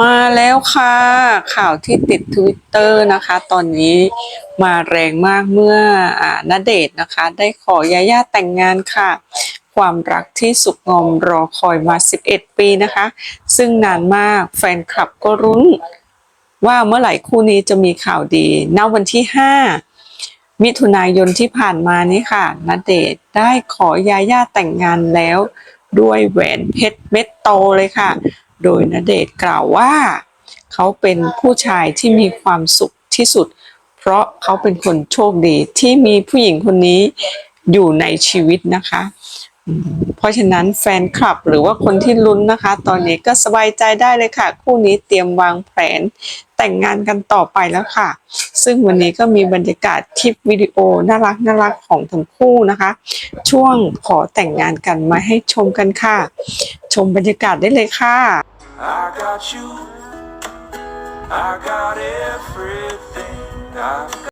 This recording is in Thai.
มาแล้วค่ะ ข่าวที่ติดทวิตเตอร์นะคะ ตอนนี้มาแรงมากเมื่ออ่าเดชนะคะ ได้ขอยาย่าแต่งงานค่ะ ความรักที่สุขงอมรอคอยมา 11 ปีนะคะ ซึ่งนานมากแฟนคลับก็รุ้น ว่าเมื่อไหร่คู่นี้จะมีข่าวดีณวันที่ 5 มิถุนายนที่ผ่านมานี้ค่ะณเดชได้ขอยาย่าแต่งงานแล้วด้วยแหวนเพชรเม็ดโตเลยค่ะ โดยณเดชกล่าวว่า เขาเป็นผู้ชายที่มีความสุขที่สุด เพราะเขาเป็นคนโชคดีที่มีผู้หญิงคนนี้อยู่ในชีวิตนะคะ เพราะฉะนั้นแฟนคลับหรือว่าคนที่ลุ้นนะคะ ตอนนี้ก็สบายใจได้เลยค่ะ คู่นี้เตรียมวางแผนแต่งงานกันต่อไปแล้วค่ะ ซึ่งวันนี้ก็มีบรรยากาศคลิปวิดีโอน่ารักน่ารักของทั้งคู่นะคะ ช่วงขอแต่งงานกันมาให้ชมกันค่ะ ชมบรรยากาศได้เลยค่ะ without you. I got everything I've got.